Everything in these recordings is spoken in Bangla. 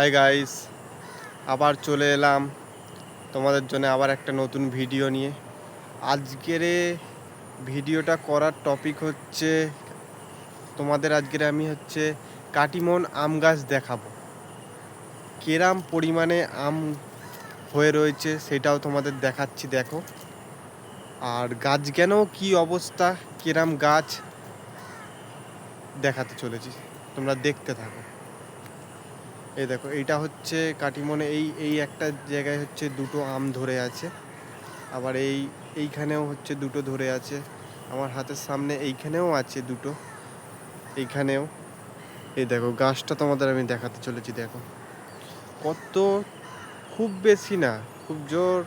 হাই গাইস আবার চলে এলাম তোমাদের জন্য আবার একটা নতুন ভিডিও নিয়ে। আজকের ভিডিওটা করার টপিক হচ্ছে, তোমাদের আজকের আমি হচ্ছে কাটিমন আম গাছ দেখাবো। কেরাম পরিমাণে আম হয়ে রয়েছে সেটাও তোমাদের দেখাচ্ছি, দেখো। আর গাছ কেন কি অবস্থা, কেরাম গাছ দেখাতে চলেছি। তোমরা দেখতে থাকো। এই দেখো, এইটা হচ্ছে কাটিমনে, এই এই একটা জায়গায় হচ্ছে দুটো আম ধরে আছে। আবার এই, এইখানেও হচ্ছে দুটো ধরে আছে। আমার হাতের সামনে এইখানেও আছে দুটো। এইখানেও। এই দেখো, গাছটা তোমাদের আমি দেখাতে চলেছি, দেখো। কত, খুব বেশি না, খুব জোর।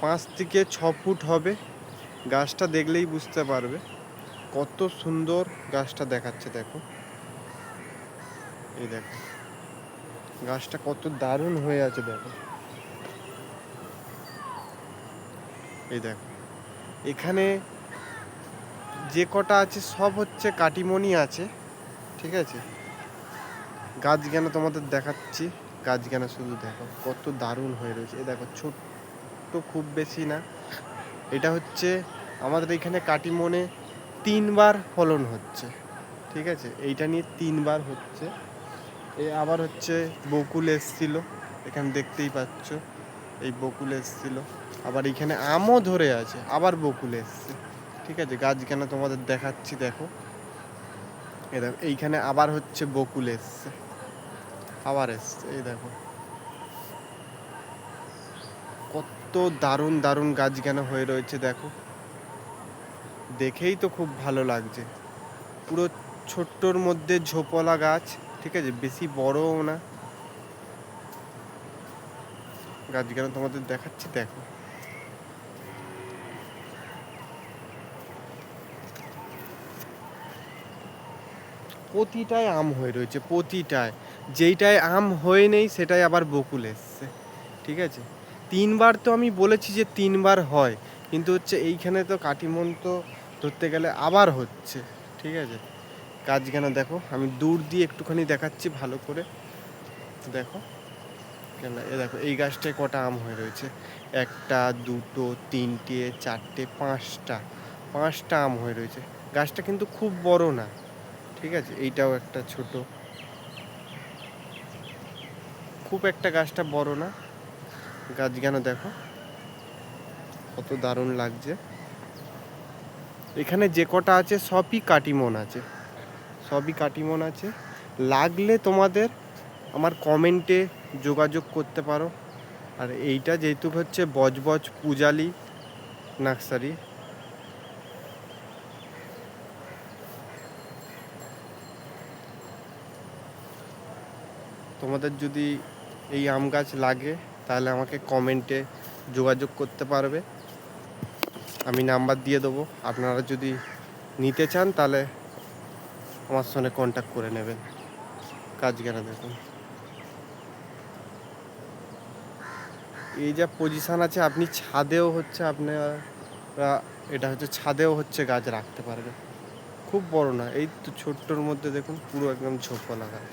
পাঁচ থেকে ছ ফুট হবে। গাছটা দেখলেই বুঝতে পারবে। কত সুন্দর গাছটা দেখাচ্ছে, দেখো। এই দেখো। গাছটা কত দারুণ হয়ে আছে দেখো। এই দেখো। এখানে যে কটা আছে, সব হচ্ছে কাটিমনি আছে, ঠিক আছে? গাছ কেন তোমাদের দেখাচ্ছি? গাছ কেন শুধু দেখো, কত দারুণ হয়ে রয়েছে। এই দেখো, ছোট্ট খুব বেশি না। এটা হচ্ছে আমাদের এখানে কাটিমনে তিনবার ফলন হচ্ছে, ঠিক আছে? এইটা নিয়ে তিনবার হচ্ছে। এ আবার হচ্ছে বকুল এসছিল, এখানে দেখতেই পাচ্ছ, এই বকুল এসছিল। আবার এখানে আমও ধরে আছে, আবার বকুল এসছে। ঠিক আছে, গাছ কেন তোমাদের দেখাচ্ছি, দেখো। এ দেখো, এইখানে আবার হচ্ছে বকুল এসছে, আবার এসছে, এই দেখো। কত দারুণ দারুণ গাছ কেন হয়ে রয়েছে, দেখো। দেখেই তো খুব ভালো লাগছে। পুরো ছোট্টর মধ্যে ঝোপলা গাছ ঠিক আছে, বেশি বড়ও না। গাছ কেন তোমাদের দেখাচ্ছি, দেখো। প্রতিটায় আম হয়ে রয়েছে প্রতিটায় যেইটায় আম হয়ে নেই, সেটাই আবার বকুল এসছে, ঠিক আছে? তিনবার তো আমি বলেছি যে তিনবার হয়, কিন্তু হচ্ছে এইখানে তো কাটিমন তো ধরতে গেলে আবার হচ্ছে, ঠিক আছে? কেন দেখো? আমি দূর দিয়ে একটুখানি দেখাচ্ছি ভালো করে। দেখো, কেন? এ দেখো, এই গাছটায় কটা আম হয়ে রয়েছে। একটা, দুটো, তিনটে, চারটে, পাঁচটা পাঁচটা আম হয়ে রয়েছে। গাছটা কিন্তু খুব বড় না, ঠিক আছে? এইটাও একটা ছোট। খুব একটা গাছটা বড় না। গাছ কেন দেখো? কত দারুণ লাগছে। এখানে যে কটা আছে, সবই কাটিমন আছে। সবই কাটিমন আছে। লাগলে তোমাদের আমার কমেন্টে যোগাযোগ করতে পারো। আর এইটা যেহেতু হচ্ছে বজবজ পূজালি নার্সারি। তোমাদের যদি এই আম গাছ লাগে, তাহলে আমাকে কমেন্টে যোগাযোগ করতে পারবে। আমি নাম্বার দিয়ে দেবো। আপনারা যদি নিতে চান, তাহলে আমার সঙ্গে কন্ট্যাক্ট করে নেবেন। কাজ কেনা দেখুন। এই যা পজিশান আছে, আপনি ছাদেও হচ্ছে আপনারা, এটা হচ্ছে ছাদেও হচ্ছে গাছ রাখতে পারবে খুব বড় না, এই তো ছোট্টর মধ্যে দেখুন, পুরো একদম ঝোপলা গাছ।